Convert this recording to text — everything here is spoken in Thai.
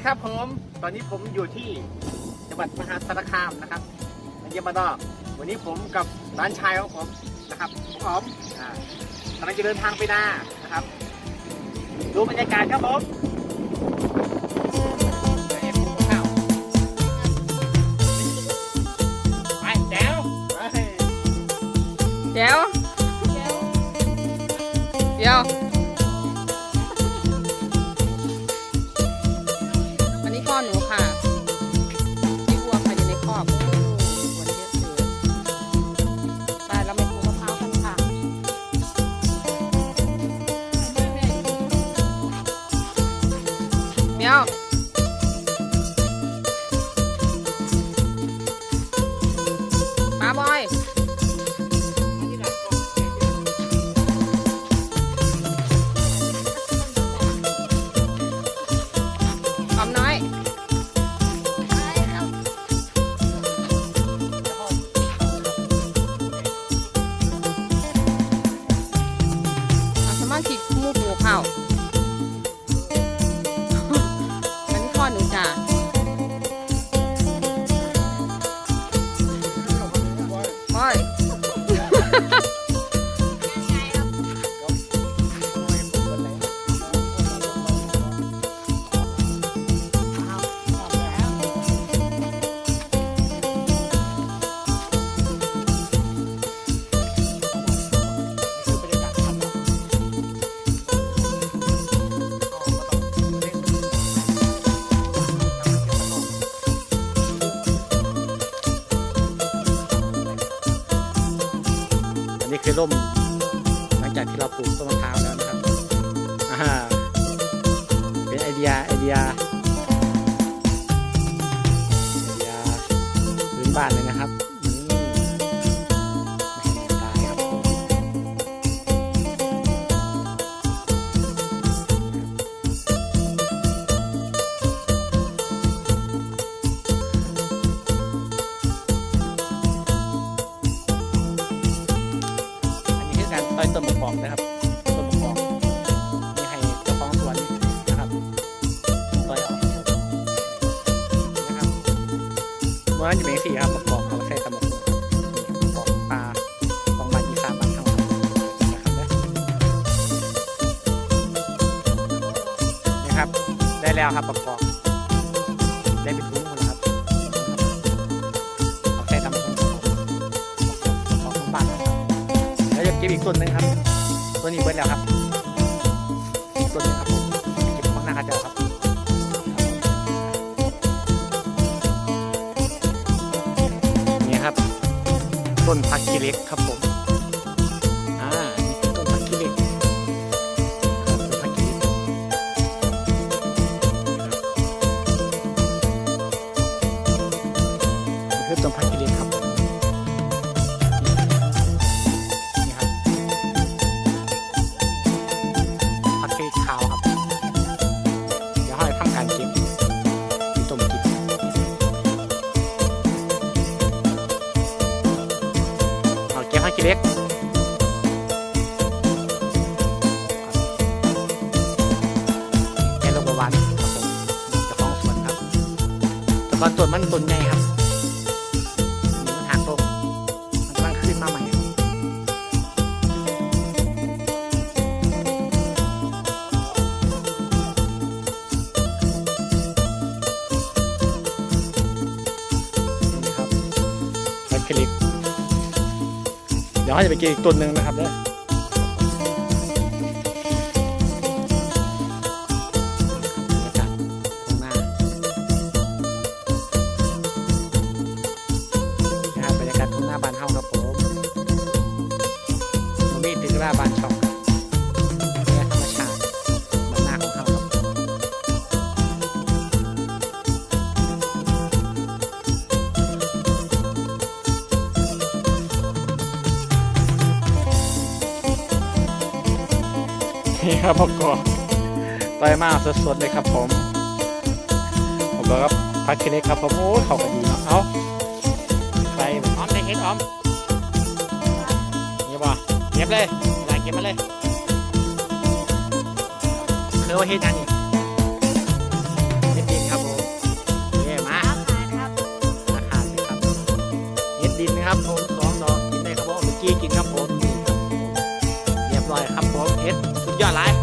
ครับผมตอนนี้ผมอยู่ที่จังหวัดมหาสารคามนะครับมาเยี่ยมมาดอกวันนี้ผมกับร้านชายของผมนะครับผมอ๋อมอ่ากำลังจะเดินทางไปนานะครับดูบรรยากาศครับผมเดี๋ยวให้ผมเข้าไปแจ๋วไปเดี๋ยวเดี๋ยว อาส ร่ม หลังจากที่เราปลูกต้นมะพร้าวแล้วนะครับเป็นไอเดียไอเดียไอเดียพื้นบ้านเลยนะ อการต่อยต้นมะกอกนะครับต้นมะกอกนี่ให้เจ้าของสวนนะครับต่อยออกนะครับเมื่อจะเป็นสี่ครับมะกอกเขาใช้ตำมะกอกนี่ครับมะกอกปลาของบานยีสานบานเฮานะครับนี่ครับ ได้แล้วครับมะกอกได้เป็นทุ้งหมด ก็บอีกต้นหนึงครับต้นนี้เบิดแล้วครับอีกต้นนึงครับผมเก็บข้างหน้าข้าเจ้าครับนี่ครับต้นพักกิเล็กครับผม เอาเก็บผักชีเล็กแกลงประวันครับผมจะฟ้องส่วนครับ แต่ก่อนต้นมันต้นใหญ่ครับ ดี๋ยวให้จะไปกินอีกตัวหนึ่งนะครับเนี่ย ครับพกอต่อยมากสดๆเลยครับผม ผมก็ครับพักแค่นี้ครับผมโอ้เขาก็ดีเนาะเอาใครออมได้เห็นออมเงียบวะเงียบเลยไาลเก็บมาเลยเคยว่าเฮ็นยังเห็นดินครับผมเย่มาราคาครับเห็นดินนะครับผม ดสุ